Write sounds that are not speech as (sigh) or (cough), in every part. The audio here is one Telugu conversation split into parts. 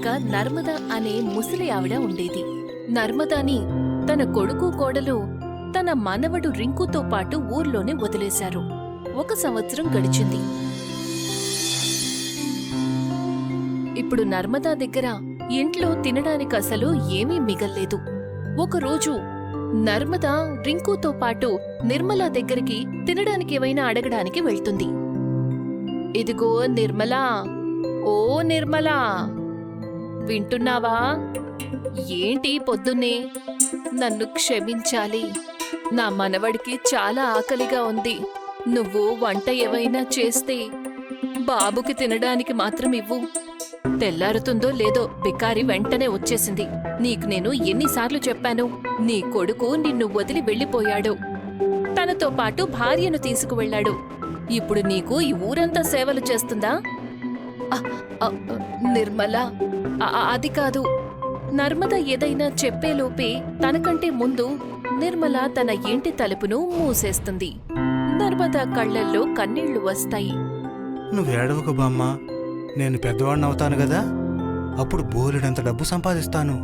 ఒక నర్మద అనే ముసలి ఆవిడ ఉండేది. నర్మదాని తన కొడుకు కోడలు తన మనవడు రింకుతో పాటు ఊర్లోనే వదిలేశారు. ఒక సంవత్సరం గడిచింది. ఇప్పుడు నర్మదా దగ్గర ఇంట్లో తినడానికి అసలు ఏమీ మిగల్లేదు. ఒకరోజు నర్మదా రింకుతో పాటు నిర్మల దగ్గరికి తినడానికి ఏమైనా అడగడానికి వెళ్తుంది. ఇదిగో నిర్మలా! ఓ నిర్మలా! వింటున్నావా? ఏంటి పొద్దున్నే? నన్ను క్షమించాలి. నా మనవడికి చాలా ఆకలిగా ఉంది. నువ్వు వంట ఏవైనా చేస్తే బాబుకి తినడానికి మాత్రం ఇవ్వు. తెల్లారుతుందో లేదో బికారి వెంటనే వచ్చేసింది. నీకు నేను ఎన్నిసార్లు చెప్పాను నీ కొడుకు నిన్ను వదిలి వెళ్ళిపోయాడు. తనతో పాటు భార్యను తీసుకువెళ్ళాడు. ఇప్పుడు నీకు ఈ ఊరంతా సేవలు చేస్తుందా? నిర్మలా నిర్మల అది కాదు. నర్మద ఏదైనా చెప్పేలోపే తనకంటే ముందు నిర్మల తన ఇంటి తలుపును మూసేస్తుంది. నర్మద కళ్ళల్లో కన్నీళ్ళు వస్తాయి. నువ్వు ఏడవకు బామ్మ. నేను పెద్దవాడిని అవుతాను కదా. అప్పుడు బోలెడంత డబ్బు సంపాదిస్తాను.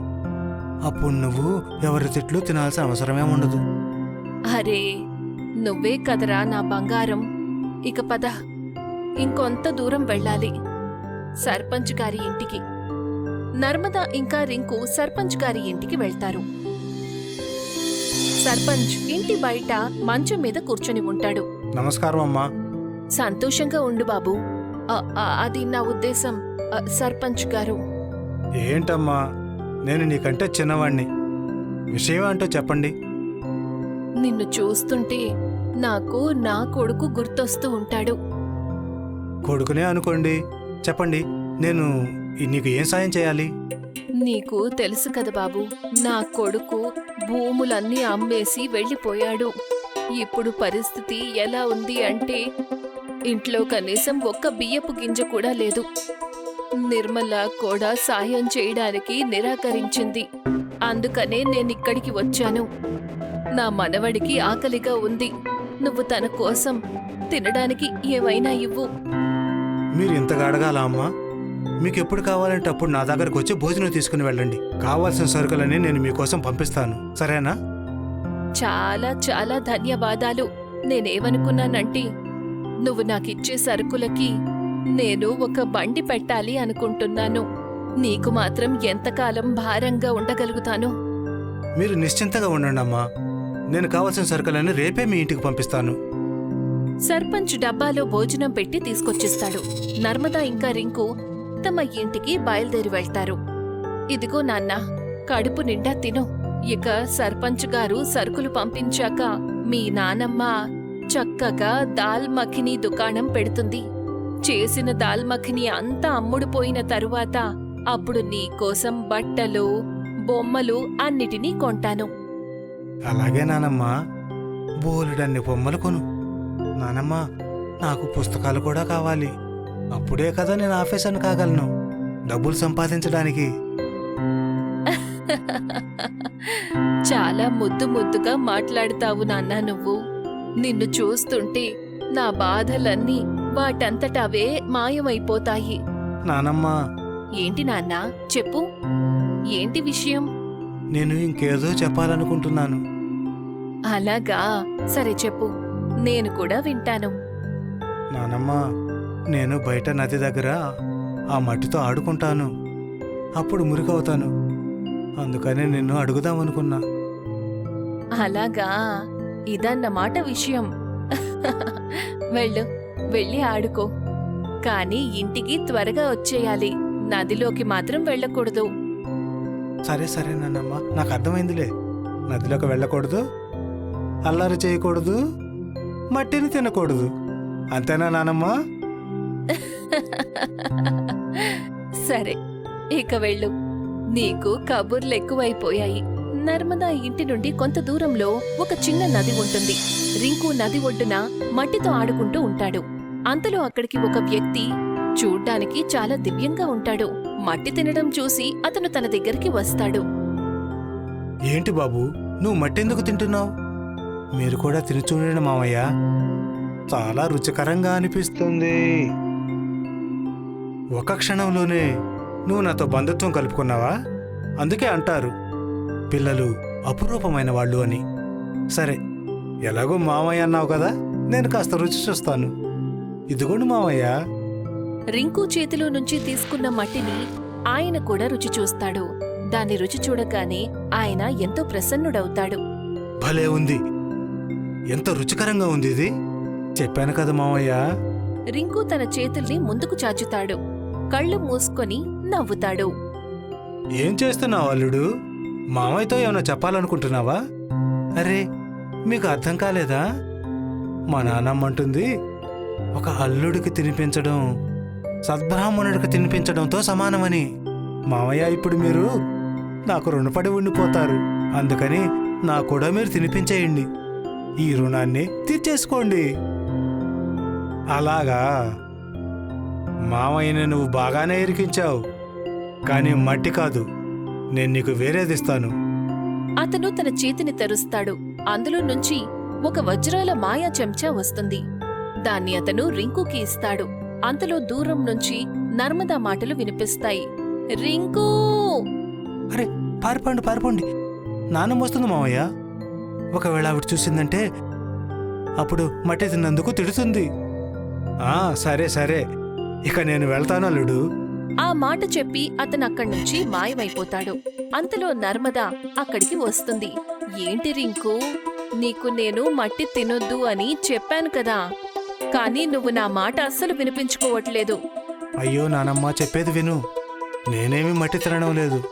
అప్పుడు నువ్వు ఎవరి తిట్లు తినాల్సిన అవసరమే ఉండదు. అరే నువ్వే కదరా నా బంగారం. ఇక పద. ఇంకొంత దూరం వెళ్ళాలి. సర్పంచ్ గారి ఇంటికి. నర్మద ఇంకా రింకు సర్పంచ్ గారి ఇంటికి వెళ్తారు. సర్పంచ్ ఇంటి బయట మంచం మీద కూర్చొని ఉంటాడు. నమస్కారం అమ్మా. సంతోషంగా ఉండు బాబు. అ, అ, అది నా ఉద్దేశం అ, సర్పంచ్ గారు. ఏంటమ్మా? నేను నీకంటే చిన్నవాణ్ణి. విషయం ఏంటో చెప్పండి. నిన్ను చూస్తుంటే నాకు నా కొడుకు గుర్తొస్తూ ఉంటాడు. కొడుకునే అనుకోండి. చెప్పండి. నేను నీకు ఏం సాయం చేయాలి? నీకు తెలుసు కదా బాబు నా కొడుకు భూములన్నీ అమ్మేసి వెళ్ళిపోయాడు. ఇప్పుడు పరిస్థితి ఎలా ఉంది అంటే ఇంట్లో కనీసం ఒక్క బియ్యపు గింజ కూడా లేదు. నిర్మల కూడా సాయం చేయడానికి నిరాకరించింది. అందుకనే నేనిక్కడికి వచ్చాను. నా మనవడికి ఆకలిగా ఉంది. నువ్వు తన కోసం తినడానికి ఏమైనా ఇవ్వు. మీరు ఇంతగా అడగాలా అమ్మా? మీకు ఎప్పుడు కావాలంటే అప్పుడు నా దగ్గరకు వచ్చి భోజనం తీసుకుని వెళ్ళండి. కావాల్సిన సరుకులన్నీ నేను మీకోసం పంపిస్తాను. సరేనా? చాలా చాలా ధన్యవాదాలు. నేనేమనుకున్నానంటే నువ్వు నాకిచ్చే సరుకులకి నేను ఒక బండి పెట్టాలి అనుకుంటున్నాను. నీకు మాత్రం ఎంతకాలం భారంగా ఉండగలుగుతాను? మీరు నిశ్చింతగా ఉండండి అమ్మా. నేను కావాల్సిన సరుకులన్నీ రేపే మీ ఇంటికి పంపిస్తాను. సర్పంచ్ డబ్బాలో భోజనం పెట్టి తీసుకొచ్చిస్తాడు. నర్మదా ఇంకా రింకు సీతమ్మ ఇంటికి బయలుదేరి వెళ్తారు. ఇదిగో నాన్న కడుపు నిండా తిను. ఇక సర్పంచ్ గారు సరుకులు పంపించాక మీ నానమ్మ చక్కగా దాల్ మఖినీ దుకాణం పెడుతుంది. చేసిన దాల్ మఖిని అంతా అమ్ముడుపోయిన తరువాత అప్పుడు నీకోసం బట్టలు బొమ్మలు అన్నిటినీ కొంటాను. అలాగే నానమ్మా బోలెడన్ని బొమ్మలు కొను. నానమ్మా నాకు పుస్తకాలు కూడా కావాలి. అప్పుడే కదా నేను ఆఫీసర్ని కాగలను. డబ్బులు సంపాదించడానికి. (laughs) చాలా ముద్దు ముద్దుగా మాట్లాడుతావు నాన్న నువ్వు. నిన్ను చూస్తుంటే నా బాధలన్నీ వాటంతట అవే మాయమైపోతాయి. నానమ్మా. ఏంటి నాన్న? చెప్పు. ఏంటి విషయం? నేను ఇంకేదో చెప్పాలనుకుంటున్నాను. అలాగా. సరే చెప్పు. నేను కూడా వింటాను. నానమ్మా. నేను బయట నది దగ్గర ఆ మట్టితో ఆడుకుంటాను. అప్పుడు మురికవుతాను. అందుకనే నిన్ను అడుగుదామనుకున్నా. అలాగా? ఇదన్నమాట విషయం. వెళ్ళు వెళ్ళి ఆడుకో. కానీ ఇంటికి త్వరగా వచ్చేయాలి. నదిలోకి మాత్రం వెళ్ళకూడదు. సరే సరే నాన్నమ్మ. నాకు అర్థమైందిలే. నదిలోకి వెళ్ళకూడదు? అల్లరి చేయకూడదు? మట్టిని తినకూడదు. అంతేనా నానమ్మ సరే ఇక వెళ్ళు. నీకు కబుర్లు ఎక్కువైపోయాయి. నర్మదా ఇంటి నుండి కొంత దూరంలో ఒక చిన్న నది ఉంటుంది. రింకు నది ఒడ్డున మట్టితో ఆడుకుంటూ ఉంటాడు. అంతలో అక్కడికి ఒక వ్యక్తి చూడ్డానికి చాలా దివ్యంగా ఉంటాడు. మట్టి తినడం చూసి అతను తన దగ్గరికి వస్తాడు. ఏంటి బాబు? నువ్వు మట్టెందుకు తింటున్నావు? మీరు కూడా తిని చూడండి మామయ్య. చాలా రుచికరంగా అనిపిస్తుంది. ఒక క్షణంలోనే నువ్వు నాతో బంధుత్వం కలుపుకున్నావా? అందుకే అంటారు. పిల్లలు అపురూపమైన వాళ్ళు అని. సరే ఎలాగో మామయ్య అన్నావు కదా నేను కాస్త రుచి చూస్తాను. ఇదిగోండి మామయ్య. రింకు చేతిలో నుంచి తీసుకున్న మట్టిని ఆయన కూడా రుచి చూస్తాడు. దాన్ని రుచి చూడగానే ఆయన ఎంతో ప్రసన్నుడవుతాడు. భలే ఉంది. ఎంత రుచికరంగా ఉంది ఇది. చెప్పాను కదా మామయ్య. రింకు తన చేతుల్ని ముందుకు చాచుతాడు. కళ్ళు మూసుకొని నవ్వుతాడు. ఏం చేస్తున్నావు అల్లుడు? మామయ్యతో ఏమైనా చెప్పాలనుకుంటున్నావా? అరే మీకు అర్థం కాలేదా? మా నాన్నమ్మ అంటుంది ఒక అల్లుడికి తినిపించడం సద్బ్రాహ్మణుడికి తినిపించడంతో సమానమని. మామయ్య ఇప్పుడు మీరు నాకు రుణపడి ఉండిపోతారు. అందుకని నా కూడా మీరు తినిపించేయండి. ఈ రుణాన్ని తీర్చేసుకోండి. అలాగా? మామయ్యని నువ్వు బాగానే ఇరికించావు. కానీ మట్టి కాదు. నేను నీకు వేరేది ఇస్తాను. అతను తన చేతిని తెరుస్తాడు. అందులో నుంచి ఒక వజ్రాల మాయా చెంచా వస్తుంది. దాన్ని అతను రింకుకి ఇస్తాడు. అంతలో దూరం నుంచి నర్మదా మాటలు వినిపిస్తాయి. రింకు! అరే పారిపోండి పారిపోండి. నాన్నమ్మ వస్తుంది మామయ్య ఒకవేళ ఆవిడ చూసిందంటే అప్పుడు మట్టి తిన్నందుకు తిడుతుంది. ఆ సరే సరే. ఇక నేను వెళ్తాను అల్లుడు ఆ మాట చెప్పి అతను అక్కడి నుంచి మాయమైపోతాడు. అంతలో నర్మద అక్కడికి వస్తుంది. ఏంటి రింకు? నీకు నేను మట్టి తినొద్దు అని చెప్పాను కదా. కానీ నువ్వు నా మాట అస్సలు వినిపించుకోవట్లేదు. అయ్యో నానమ్మ చెప్పేది విను. నేనేమి మట్టి తినడం లేదు.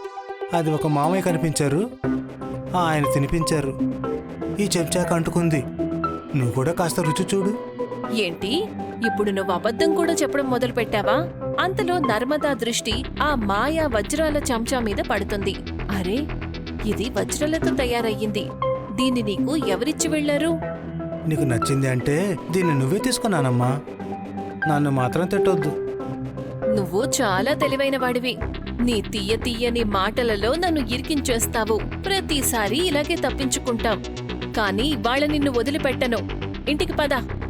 అది ఒక మామయ్య కనిపించారు. ఆయన తినిపించారు. ఈ చెంచాక అంటుకుంది. నువ్వు కూడా కాస్త రుచి చూడు. ఏంటి? ఇప్పుడు నువ్వు అబద్ధం కూడా చెప్పడం మొదలుపెట్టావా? అంతలో నర్మదా దృష్టి ఆ మాయా వజ్రాల చెంచా మీద పడుతుంది. అరే ఇది వజ్రాలతో తయారయ్యింది. దీన్ని నీకు ఎవరిచ్చి వెళ్ళారు నీకు నచ్చింది అంటే దీన్ని నువ్వే తీసుకున్నానమ్మా. నన్ను మాత్రం తిట్టొద్దు. నువ్వు చాలా తెలివైన వాడివి నీ తీయ తీయని మాటలలో నన్ను ఇరికించేస్తావు. ప్రతిసారి ఇలాగే తప్పించుకుంటాం. కానీ ఇవాళ నిన్ను వదిలిపెట్టను. ఇంటికి పద.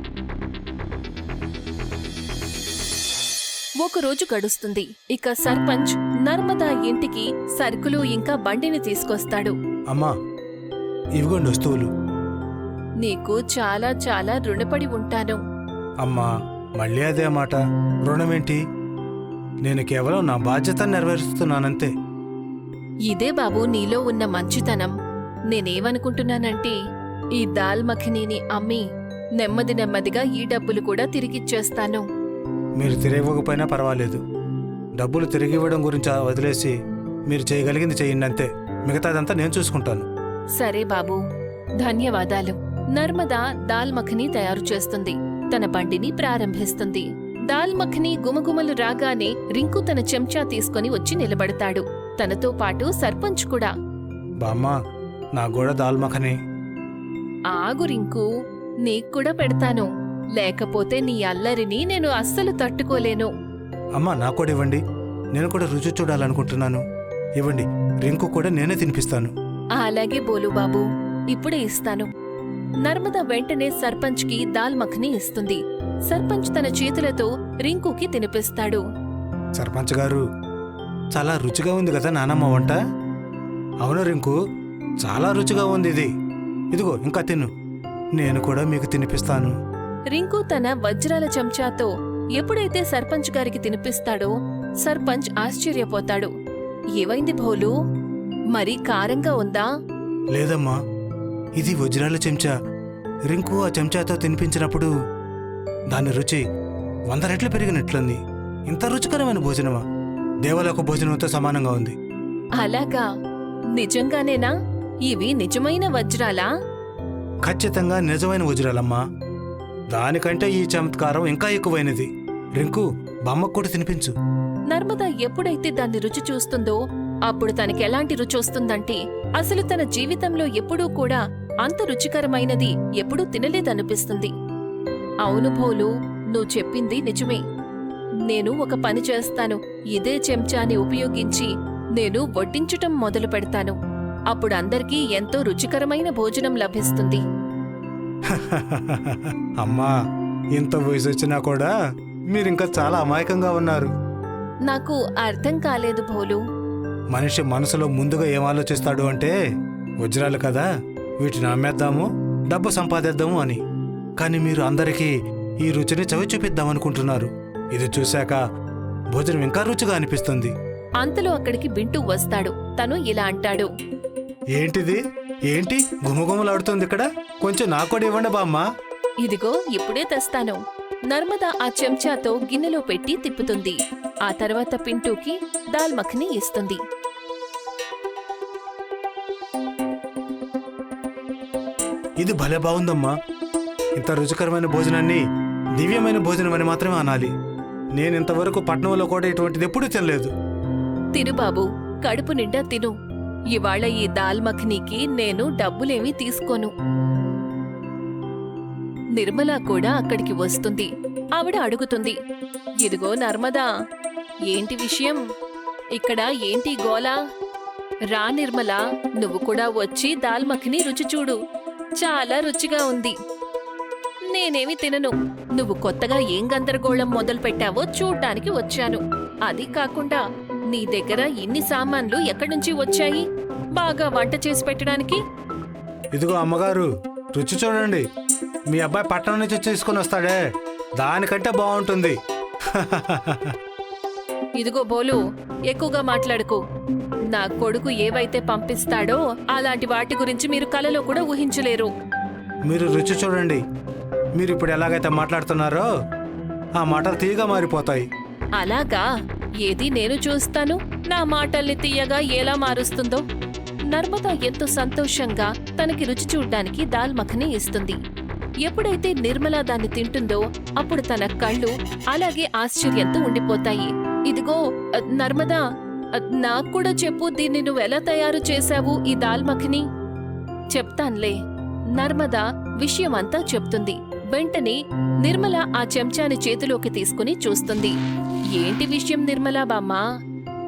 ఒకరోజు గడుస్తుంది. ఇక సర్పంచ్ నర్మదా ఇంటికి సరుకులు ఇంకా బండిని తీసుకొస్తాడు. అమ్మా ఇవిగోండి వస్తువులు. నీకు చాలా చాలా రుణపడి ఉంటాను. అమ్మా మళ్ళీ అదే మాట. రుణమేంటి? నేను కేవలం నా బాధ్యతను నెరవేరుస్తున్నానంతే. ఇదే బాబు నీలో ఉన్న మంచితనం. నేనేమనుకుంటున్నానంటే ఈ దాల్ మఖనీని అమ్మి నెమ్మది నెమ్మదిగా ఈ డబ్బులు కూడా తిరిగిచ్చేస్తాను. మీరు తిరిగివ్వకపోయినా పర్వాలేదు. డబ్బులు తిరిగి ఇవ్వడం గురించి వదిలేసి మీరు చేయగలిగింది చేయండి అంతే. మిగతాదంతా నేను చూసుకుంటాను. సరే బాబు. ధన్యవాదాలు. నర్మదా దాల్ మఖనీ తయారు చేస్తుంది. తన బండిని ప్రారంభిస్తుంది. దాల్ మఖనీ గుమగుమలు రాగానే రింకు తన చెంచా తీసుకొని వచ్చి నిలబడతాడు. తనతో పాటు సర్పంచ్ కూడా. బామ్మ నా కూడా దాల్ మఖని. ఆగు రింకు. నీకు కూడా పెడతాను. లేకపోతే నీ అల్లరిని నేను అస్సలు తట్టుకోలేను. అమ్మా నాకు కూడా ఇవ్వండి. నేను కూడా రుచి చూడాలనుకుంటున్నాను. ఇవ్వండి రింకు కూడా నేనే తినిపిస్తాను. అలాగే బోలుబాబు ఇప్పుడే ఇస్తాను. నర్మద వెంటనే సర్పంచ్కి దాల్ మఖని ఇస్తుంది. సర్పంచ్ తన చేతులతో రింకుకి తినిపిస్తాడు. సర్పంచ్ గారు చాలా రుచిగా ఉంది కదా నానమ్మ వంట? అవును రింకు చాలా రుచిగా ఉంది ఇది. ఇదిగో ఇంకా తిను. నేను కూడా మీకు తినిపిస్తాను. రింకు తన వజ్రాల చెంచాతో ఎప్పుడైతే సర్పంచ్ గారికి తినిపిస్తాడో సర్పంచ్ ఆశ్చర్యపోతాడు. ఏవైంది భోలు? మరీ కారంగా ఉందా? లేదమ్మా. ఇది వజ్రాల చెంచా. రింకు ఆ చెంచాతో తినిపించినప్పుడు దాని రుచి వంద రెట్లు పెరిగినట్లుంది. ఇంత రుచికరమైన భోజనమా? దేవలోక భోజనంతో సమానంగా ఉంది. అలాగా. నిజంగానేనా? ఇవి నిజమైన వజ్రాలా? ఖచ్చితంగా నిజమైన వజ్రాలమ్మా. దానికంటే ఈ చమత్కారం ఇంకా ఎక్కువైనది. రింకు బామ్మకు కూడా తినిపించు. నర్మద ఎప్పుడైతే దాన్ని రుచి చూస్తుందో అప్పుడు తనకి ఎలాంటి రుచి వస్తుందంటే అసలు తన జీవితంలో ఎప్పుడూ కూడా అంత రుచికరమైనది ఎప్పుడూ తినలేదనిపిస్తుంది. అవును భోలు నువ్వు చెప్పింది నిజమే. నేను ఒక పని చేస్తాను ఇదే చెంచాని ఉపయోగించి నేను వడ్డించటం మొదలు పెడతాను అప్పుడు అందరికీ ఎంతో రుచికరమైన భోజనం లభిస్తుంది. (laughs) అమ్మా ఇంత వయసు వచ్చినా కూడా మీరింకా చాలా అమాయకంగా ఉన్నారు. నాకు అర్థం కాలేదు భోలు. మనిషి మనసులో ముందుగా ఏం ఆలోచిస్తాడు అంటే వజ్రాలు కదా వీటిని అమ్మేద్దాము డబ్బు సంపాదిద్దాము అని. కానీ మీరు అందరికీ ఈ రుచిని చవి చూపిద్దామనుకుంటున్నారు ఇది చూశాక భోజనం ఇంకా రుచిగా అనిపిస్తుంది. అంతలో అక్కడికి బింటూ వస్తాడు. తను ఇలా అంటాడు. ఏంటిది? ఏంటి? గుమగుమలాడుతుంది ఇక్కడ? కొంచెం నాకు కూడా ఇవ్వండి బామ్మ. ఇదిగో ఇప్పుడే తెస్తాను. నర్మద ఆ చెంచాతో గిన్నెలో పెట్టి తిప్పుతుంది. ఆ తర్వాత పింటూకి దాల్ మఖని ఇస్తుంది. ఇది భలే బాగుందమ్మా. ఇంత రుచికరమైన భోజనాన్ని దివ్యమైన భోజనం అని మాత్రమే అనాలి. నేను ఇంతవరకు పట్నంలో కూడా ఇటువంటిది ఎప్పుడూ తినలేదు. తిను బాబు కడుపు నిండా తిను. ఇవాళ ఈ దాల్ మఖనీకి నేను డబ్బులేమీ తీసుకోను. నిర్మల కూడా అక్కడికి వస్తుంది. ఆవిడ అడుగుతుంది ఇదిగో నర్మదా ఏంటి విషయం? ఇక్కడ ఏంటి గోలా? రా నిర్మల నువ్వు కూడా వచ్చి దాల్ మఖిని రుచి చూడు. చాలా రుచిగా ఉంది. నేనేమి తినను. నువ్వు కొత్తగా ఏం గందరగోళం మొదలు పెట్టావో చూడ్డానికి వచ్చాను. అది కాకుండా నీ దగ్గర ఇన్ని సామాన్లు ఎక్కడి నుంచి వచ్చాయి? బాగా వంట చేసి పెట్టడానికి? ఇదిగో అమ్మగారు రుచి చూడండి. మీ అబ్బాయి పట్టణం నుంచి తీసుకొని వస్తాడే. దానికంటే బాగుంటుంది. ఇదిగో బోలు ఎక్కువగా మాట్లాడుకో. నా కొడుకు ఏవైతే పంపిస్తాడో అలాంటి వాటి గురించి మీరు కలలో కూడా ఊహించలేరు. మీరు రుచి చూడండి. మీరు ఇప్పుడు ఎలాగైతే మాట్లాడుతున్నారో ఆ మాటలు తీయగా మారిపోతాయి. అలాగా? ఏది నేను చూస్తాను? నా మాటల్ని తీయగా ఎలా మారుస్తుందో? నర్మద ఎంతో సంతోషంగా తనకి రుచి చూడ్డానికి దాల్ మఖని ఇస్తుంది. ఎప్పుడైతే నిర్మల దాన్ని తింటుందో అప్పుడు తన కళ్ళు అలాగే ఆశ్చర్యంతో ఉండిపోతాయి. ఇదిగో నర్మదా నాకు కూడా చెప్పు దీన్ని నువ్వు ఎలా తయారు చేశావు ఈ దాల్ మఖని? చెప్తాన్లే. నర్మద విషయమంతా చెప్తుంది. వెంటనే నిర్మల ఆ చెంచాని చేతిలోకి తీసుకుని చూస్తుంది. ఏంటి విషయం నిర్మలా బామ్మ?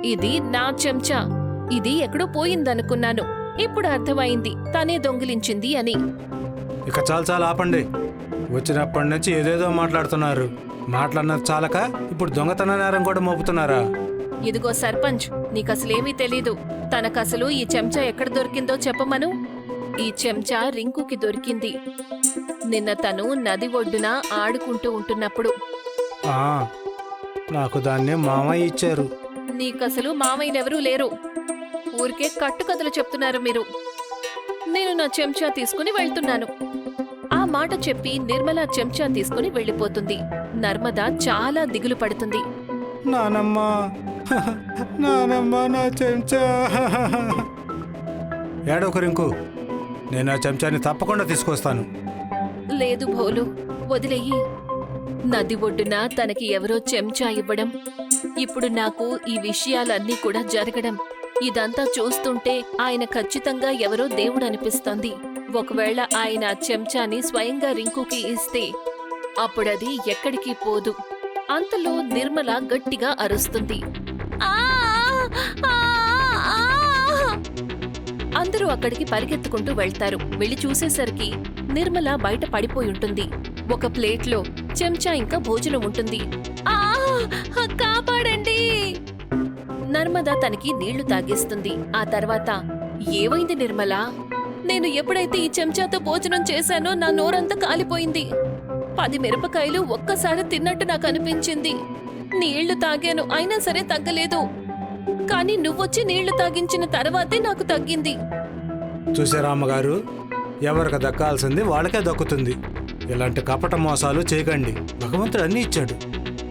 ఇది నా చెంచా. ఇది ఎక్కడో పోయిందనుకున్నాను. ఇప్పుడు అర్థమైంది. తనే దొంగిలించింది అని. ఇక చాలు చాలు ఆపండి. వచ్చినప్పటి నుంచి ఏదేదో మాట్లాడుతున్నారు. మాట్లాడినది చాలక ఇప్పుడు దొంగతన నేరం కూడా మోపుతున్నారా? ఇదిగో సర్పంచ్ నీకసలేమీ తెలీదు. తనకసలు ఈ చెంచా ఎక్కడ దొరికిందో చెప్పమను? ఈ చెంచా రింకుకి దొరికింది. నిన్న తను నది ఒడ్డున ఆడుకుంటూ ఉంటున్నప్పుడు. ఆ, నాకు దాన్ని మామయ్య ఇచ్చారు. నీకసలు మామయ్యనెవరూ లేరు. ఊరికే కట్టుకథలు చెప్తున్నారు మీరు. నేను నా చెంచా తీసుకుని వెళ్తున్నాను. ఆ మాట చెప్పి నిర్మల చెంచా తీసుకుని వెళ్ళిపోతుంది. నర్మద చాలా దిగులు పడుతుంది. నానమ్మ నానమ్మ నా చెంచా. నేను ఆ చెంచాని తప్పకుండా తీసుకొస్తాను. లేదు భోలు వదిలేయి. నది ఒడ్డున తనకి ఎవరో చెంచా ఇవ్వడం ఇప్పుడు నాకు ఈ విషయాలన్నీ కూడా జరగడం. ఇదంతా చూస్తుంటే ఆయన ఖచ్చితంగా ఎవరో దేవుడు అనిపిస్తోంది ఒకవేళ ఆయన చెంచాని స్వయంగా రింకుకి ఇస్తే అప్పుడది ఎక్కడికి పోదు. అంతలో నిర్మల గట్టిగా అరుస్తుంది. అందరూ అక్కడికి పరిగెత్తుకుంటూ వెళ్తారు. వెళ్ళి చూసేసరికి నిర్మల బయట పడిపోయి ఉంటుంది. ఒక ప్లేట్లో చెంచా ఇంకా భోజనం ఉంటుంది. కాపాడ నర్మద తనకి నీళ్ళు తాగిస్తుంది. ఆ తర్వాత ఏమైంది నిర్మల? నేను ఎప్పుడైతే ఈ చెంచాతో భోజనం చేశానో నా నోరంతా కాలిపోయింది. పది మిరపకాయలు ఒక్కసారి తిన్నట్టు నాకు అనిపించింది. నీళ్ళు తాగాను అయినా సరే తగ్గలేదు. కానీ నువ్వొచ్చి నీళ్ళు తాగించిన తర్వాతే నాకు తగ్గింది. చూసారా అమ్మగారు? ఎవరికి దక్కాల్సింది వాళ్ళకే దక్కుతుంది. ఇలాంటి కపట మోసాలు చేయకండి. భగవంతుడు అన్నీ ఇచ్చాడు.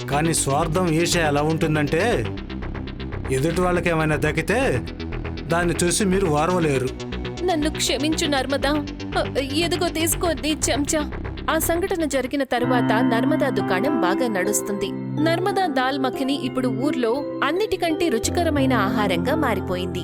కానీ స్వార్థం ఈష ఎలా ఉంటుందంటే ఎదుటి వాళ్ళకి ఏమైనా దక్కితే దాన్ని చూసి మీరు వారవలేరు. నన్ను క్షమించు నర్మదా. ఎదుగో తీసుకోద్ది చెంచా. ఆ సంఘటన జరిగిన తరువాత నర్మదా దుకాణం బాగా నడుస్తుంది. నర్మదా దాల్ మఖని ఇప్పుడు ఊర్లో అన్నిటికంటే రుచికరమైన ఆహారంగా మారిపోయింది.